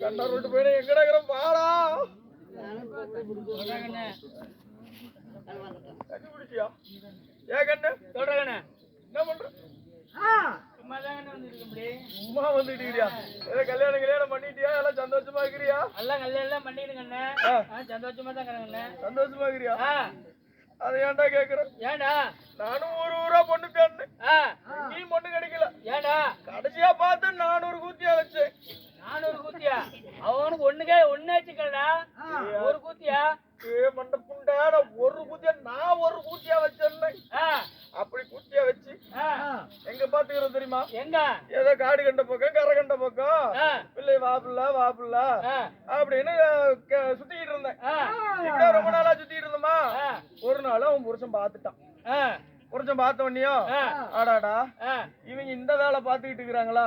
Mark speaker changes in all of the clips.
Speaker 1: கண்ணே ரோட்டு ஏ போயிட எங்கடா இருக்கிற? பாடா என்ன பண்ற
Speaker 2: சும்மா
Speaker 1: ஏதோ கல்யாணம் கல்யாணம் பண்ணிட்டியா எல்லாம் சந்தோஷமா இருக்கிறியா
Speaker 2: எல்லாம் கல்யாணம்.
Speaker 1: ஆ,
Speaker 2: சந்தோஷமா தான்
Speaker 1: சந்தோஷமா இருக்கிறியா அதை ஏன்டா கேக்குற
Speaker 2: ஏண்டா
Speaker 1: நானும் ஒரு ஊரா பொண்ணு தேடினேன்
Speaker 2: ஆ
Speaker 1: நீ பொண்ணு கிடைக்கல
Speaker 2: ஏண்டா
Speaker 1: கடைசியா பார்த்து நானூறு கூத்தியா? வச்சேன்
Speaker 2: நானூறு கூத்தியா அவனுக்கு ஒண்ணுக்கே ஒண்ணு வச்சுக்கலடா. ஒரு கூத்தியா?
Speaker 1: ஏ மண்ட புண்டா நான் ஒரு கூத்தியா நான் ஒரு கூத்தியா வச்சேன் அப்படி கூத்தியா வச்சு எங்க பாத்துக்கிறோம் தெரியுமா?
Speaker 2: எங்க?
Speaker 1: ஏதோ காடு கண்ட பக்கம் கரை கண்ட பக்கம். பிள்ளை வாப்புல வாப்புல.
Speaker 2: ஆ.
Speaker 1: அப்படின்னு சுத்திக்கிட்டு இருந்தேன். இப்படியே ரொம்ப நாளா சுத்திட்டு இருந்தோமா? ஒரு நாள் அவன் புருஷன் பார்த்துட்டான்
Speaker 2: ஆ.
Speaker 1: புருஷன் பார்த்த உடனேயும்
Speaker 2: ஆ.
Speaker 1: ஆடாடா இவங்க இந்த வேலை பார்த்துக்கிட்டு இருக்கிறாங்களா?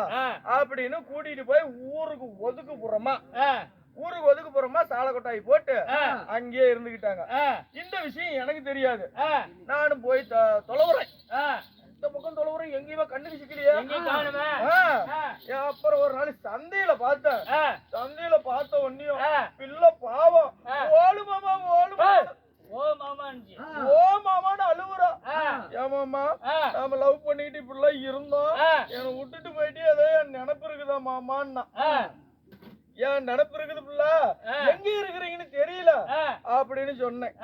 Speaker 1: அப்படின்னு கூட்டிட்டு போய் ஊருக்கு ஒதுக்கு புறமா சாலை கொட்டாய் போட்டு அங்கேயே இருந்துகிட்டாங்க. இந்த விஷயம் எனக்கு தெரியாது. நானும் போய் தொலைவுறேன். இந்த பக்கம் தொலைவுறேன் எங்கேயுமே கண்ணுக்கு சிக்கலையே அப்புறம் ஒரு நாள் சந்தையில பார்த்தேன். சந்தையில பார்த்த உடனேயும்
Speaker 2: ஆ.
Speaker 1: பிள்ளை பாவம். ஓடு மாமா மாமா.
Speaker 2: ஓ
Speaker 1: மாமான்னு அழுவுறா. ஏமாமா நாம லவ் பண்ணிட்டு இப்படிலாம் இருந்தோம்.
Speaker 2: ஆ.
Speaker 1: என்னை விட்டுட்டு போயிட்டு ஏதோ என் நினப்பு இருக்குதா மாமான்னா. என் நினப்பு இருக்குது பிள்ள. எங்க இருக்கிறீங்கன்னு தெரியல. அப்படின்னு சொன்னேன்.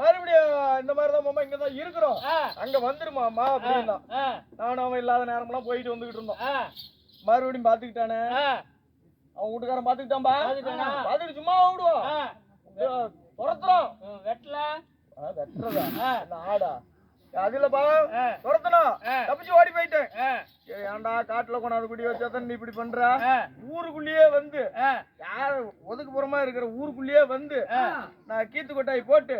Speaker 1: மறுபடியும் இந்த மாதிரி தான் மாமா இங்க தான் இருக்கிறோம் அங்க வந்துருமாமா அப்படின்னா. நானும் அவன் இல்லாத நேரமெல்லாம் போயிட்டு வந்துகிட்டு இருந்தோம். மறுபடியும் பாத்துக்கிட்டானே அவன் வீட்டுக்காரன் பாத்துக்கிட்டான்பா
Speaker 2: பாத்துக்கிட்டானா?
Speaker 1: பாத்துக்கிட்டு சும்மா விடுவோம் துரத்துறோம்.
Speaker 2: வெட்டல.
Speaker 1: வெட்டுறதா? ஆடா. அதுலப்பா துரத்தணும். தப்பிச்சு ஓடி போயிட்டேன். ஏன்டா காட்டுல கொண்டாந்து குடி வச்சா நீ இப்படி பண்ற? ஊருக்குள்ளேயே வந்து. யார் ஒதுக்குப்புறமா இருக்கிற ஊருக்குள்ளேயே வந்து நான் கீத்து கொட்டாய் போட்டு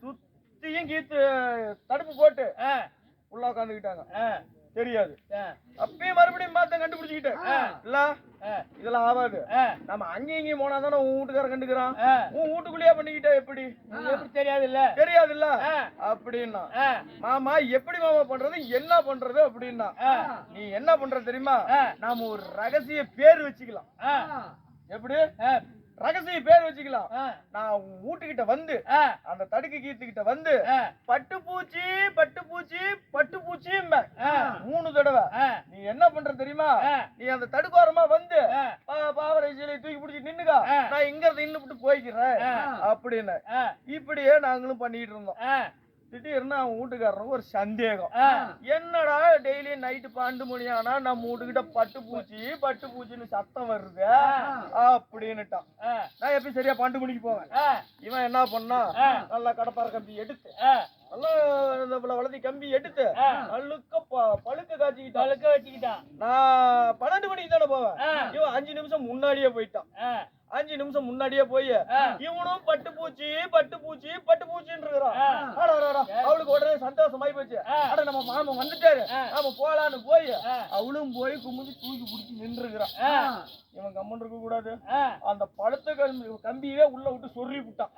Speaker 1: சுத்தியும் கீத்து தடுப்பு போட்டு உள்ள உட்காந்துக்கிட்டாங்க. தெரியாது.
Speaker 2: ஆ.
Speaker 1: அப்பயும் மறுபடியும் பார்த்தேன் கண்டுபிடிச்சுக்கிட்டேன். இல்ல இதெல்லாம் ஆகாது. நம்ம அங்கேயும் இங்கேயும் போனா தானே உன் வீட்டுக்காரன் கண்டுக்கிறான். உன் வீட்டுக்குள்ளேயே பண்ணிக்கிட்டா எப்படி?
Speaker 2: எப்படி தெரியாதுல்ல?
Speaker 1: தெரியாதுல்ல?
Speaker 2: ஆ.
Speaker 1: அப்படின்னா மாமா எப்படி மாமா பண்றது என்ன பண்றது அப்படின்னா நீ என்ன பண்ற தெரியுமா. நாம ஒரு ரகசிய பேர் வச்சுக்கலாம். எப்படி? ரகசிய பேர் வச்சுக்கலாம். நான் வீட்டுக்கிட்ட வந்து அந்த தடுக்கு கீத்துக்கிட்ட வந்து
Speaker 2: ஆ.
Speaker 1: பட்டுப்பூச்சி பட்டுப்பூச்சி பட்டுப்பூச்சி
Speaker 2: ஆ.
Speaker 1: மூணு தடவை. நீ என்ன பண்ற தெரியுமா? நீ அந்த தடுக்கோரமா வந்து பாவரை சீலை தூக்கி பிடிச்சி நின்னுக்கா. நான் இங்க இருந்து நின்னுபிட்டு போய்க்கிறேன். அப்படின்னு. இப்படியே நாங்களும் பண்ணிட்டு இருந்தோம். திடீர்னு அவன் வீட்டுக்காரனுக்கு ஒரு சந்தேகம். என்னடா டெய்லி நைட்டு பன்னெண்டு மணி ஆனா நம்ம வீட்டுக்கிட்ட பட்டு பூச்சி பட்டு பூச்சின்னு சத்தம் வருது? அப்படின்னுட்டான். நான் எப்படி சரியா பன்னெண்டு மணிக்கு போவேன். இவன் என்ன பண்ணா. நல்லா கடப்பார கம்பி எடுத்து நல்லா வளர்த்தி கம்பி எடுத்து. அழுக்க பழுக்க காய்ச்சிக்கிட்டான்.
Speaker 2: தொலைக்க வச்சுக்கிட்டான்
Speaker 1: நான் பன்னெண்டு மணிக்கு தானே போவேன். இவன் அஞ்சு நிமிஷம் முன்னாடியே போயிட்டான். அஞ்சு நிமிஷம் முன்னாடியே போய். இவனும் பட்டு பூச்சி பட்டு பூச்சி பட்டு பூச்சின்னு இருக்கிறான். மாமன் வந்துட்டாரு. நாம போலான்னு போய். அவளும் போய் குமிஞ்சு தூக்கி பிடிச்சி நின்றுக்கிறான் இவன் கம்மன் இருக்க கூடாது. அந்த பழுத்த கம்பி கம்பியே உள்ள விட்டு சொருவி விட்டான்.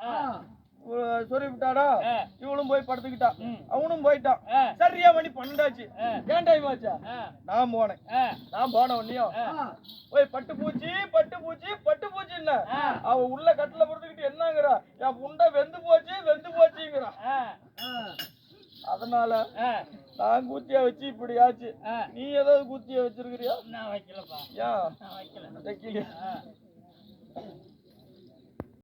Speaker 1: சொருவி விட்டாடா. இவனும் போய் படுத்துக்கிட்டான். அவனும் போயிட்டான். சரியா மணி பன்னெண்டாச்சு. ஏன் டைம் ஆச்சா? நான் போனேன். நான் போன உடனேயும்
Speaker 2: ஆ.
Speaker 1: போய் பட்டு பூச்சி பட்டு பூச்சி பட்டு பூச்சின்ன.
Speaker 2: ஆ.
Speaker 1: அவ உள்ள கட்டில படுத்துக்கிட்டு என்னங்கிறா? என் புண்டை வெந்து போச்சு வெந்து போச்சுங்கிறான் அதனால நான் கூத்தியா வச்சு இப்படி ஆச்சு. நீ ஏதாவது கூத்தியா வச்சிருக்கிறியா?
Speaker 2: நான் வைக்கலப்பா.
Speaker 1: ஏன்
Speaker 2: வைக்கல.
Speaker 1: வைக்கலையா?